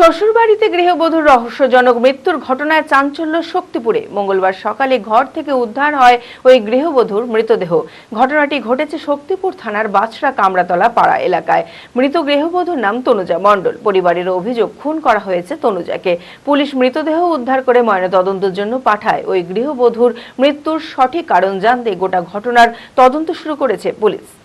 শ্বশুরবাড়িতে গৃহবধূর রহস্যজনক মৃত্যুর ঘটনায় চাঞ্চল্য শক্তিপুরে। মঙ্গলবার সকালে ঘর থেকে উদ্ধার হয় ওই গৃহবধূর মৃতদেহ। ঘটনাটি ঘটেছে শক্তিপুর থানার বাছরা কামরাতলা পাড়া এলাকায়। মৃত গৃহবধূর নাম তনুজা মণ্ডল। পরিবারের অভিযোগ, খুন করা হয়েছে তনুজাকে। পুলিশ মৃতদেহ উদ্ধার করে ময়নাতদন্তের জন্য পাঠায়। ওই গৃহবধূর মৃত্যুর সঠিক কারণ জানতে গোটা ঘটনার তদন্ত শুরু করেছে পুলিশ।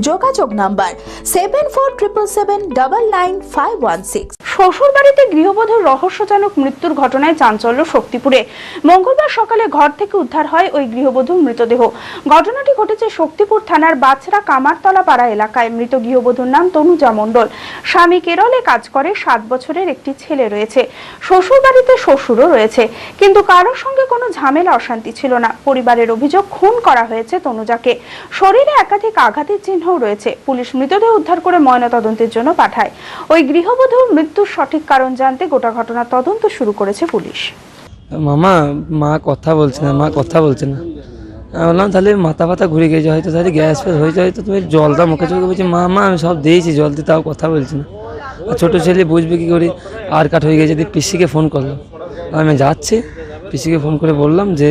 যোগাযোগ number seven four triple seven double nine five one six শ্বশুরবাড়িতে গৃহবধূর রহস্যজনক মৃত্যুর ঘটনায় চাঞ্চল্য শক্তিপুরে। মঙ্গলবার সকালে ঘর থেকে উদ্ধার হয় ওই গৃহবধূর মৃতদেহ। ঘটনাটি ঘটেছে শক্তিপুর থানার বাছড়া কামারতলা পাড়া এলাকায়। মৃত গৃহবধূর নাম তনুজা মণ্ডল। স্বামী কেরলে কাজ করে, সাত বছরের একটি ছেলে রয়েছে। শ্বশুরবাড়িতে শ্বশুরও রয়েছে। কিন্তু কারোর সঙ্গে কোনো ঝামেলা, অশান্তি ছিল না। পরিবারের অভিযোগ খুন করা হয়েছে তনুজাকে। শরীরে একাধিক আঘাতের চিহ্নও রয়েছে। পুলিশ মৃতদেহ উদ্ধার করে ময়নাতদন্তের জন্য পাঠায়। ওই গৃহবধূর মৃত্যুর সঠিক কারণ জানতে গোটা ঘটনার তদন্ত শুরু করেছে পুলিশ। মামা, মা কথা বলছে না, মা কথা বলছে না। আমি বললাম, তাহলে মাথা ফাতা ঘুরে গেছে হয়তো, তাহলে গ্যাস ফ্যাস হয়েছে হয়তো, তুমি জলটা মুখে চোখে বলছি মা মা আমি সব দিয়েছি জল দিয়ে তাও কথা বলছি না। আর ছোটো ছেলে বুঝবে কী করে, আর কাট হয়ে গেছে, দিয়ে পিসিকে ফোন করলাম আমি যাচ্ছি, পিসিকে ফোন করে বললাম যে,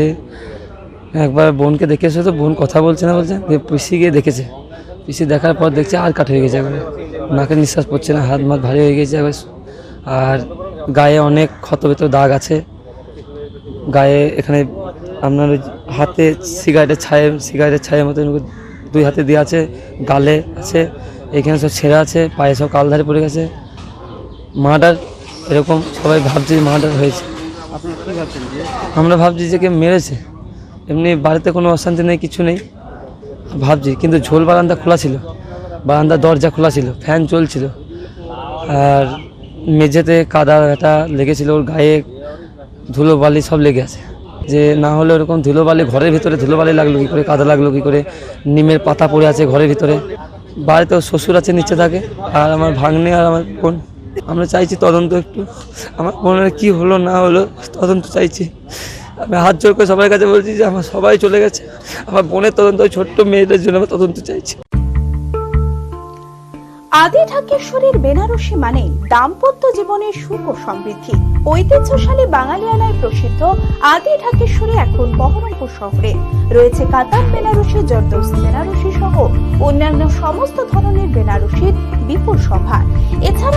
একবার বোনকে দেখে এসো তো, বোন কথা বলছে না বলছে, দিয়ে পিসি গিয়ে দেখেছে। পিসি দেখার পর দেখছি আর কাঠ হয়ে গেছে একবারে নাকে নিঃশ্বাস পড়ছে না হাত মাত ভারী হয়ে গেছে একবার আর গায়ে অনেক ক্ষত ভেতর দাগ আছে। গায়ে এখানে আপনার ওই হাতে সিগারেটের ছায়ে সিগারেটের ছায়ের মতো দুই হাতে দিয়ে আছে গালে আছে এখানে সব ছেঁড়া আছে পায়ে সব কালধারে পড়ে গেছে। মার্ডার এরকম সবাই ভাবছে মার্ডার হয়েছে। আমরা ভাবছি যে কে মেরেছে। এমনি বাড়িতে কোনো অশান্তি নেই কিছু নেই। ভাবছি, কিন্তু ঝোল বারান্দা খোলা ছিল। বারান্দার দরজা খোলা ছিল, ফ্যান চলছিল। আর মেঝেতে কাদা এটা লেগেছিল, ওর গায়ে ধুলো বালি সব লেগে আছে। যে না হলে ওরকম ধুলো বালি ঘরের ভিতরে ধুলো বালি লাগল, কী করে কাদা লাগল, কী করে নিমের পাতা পড়ে আছে ঘরের ভিতরে। বাড়িতে শ্বশুর আছে, নিচে থাকে, আর আমার ভাগ্নে আর আমার বোন। আমরা চাইছি তদন্ত একটু। আমার বোনের কী হলো, না হলো, তদন্ত চাইছি। আমি হাত জোর করে সবার কাছে বলছি যে আমার সবাই চলে গেছে। আমার বোনের তদন্ত ছোট্ট মেয়েদের জন্য আমার তদন্ত চাইছি। আদি ঢাকেশ্বরীর বেনারসি মানে দাম্পত্য জীবনের সুখ ও সমৃদ্ধি। ঐতিহ্যশালী বাঙালিয়ানায় প্রসিদ্ধ আদি ঢাকেশ্বরী এখন বহরমপুর শহরে। রয়েছে কাতার বেনারসি জর্দৌসি বেনারসি সহ অন্যান্য সমস্ত ধরনের বেনারসির বিপুল সভা। এছাড়া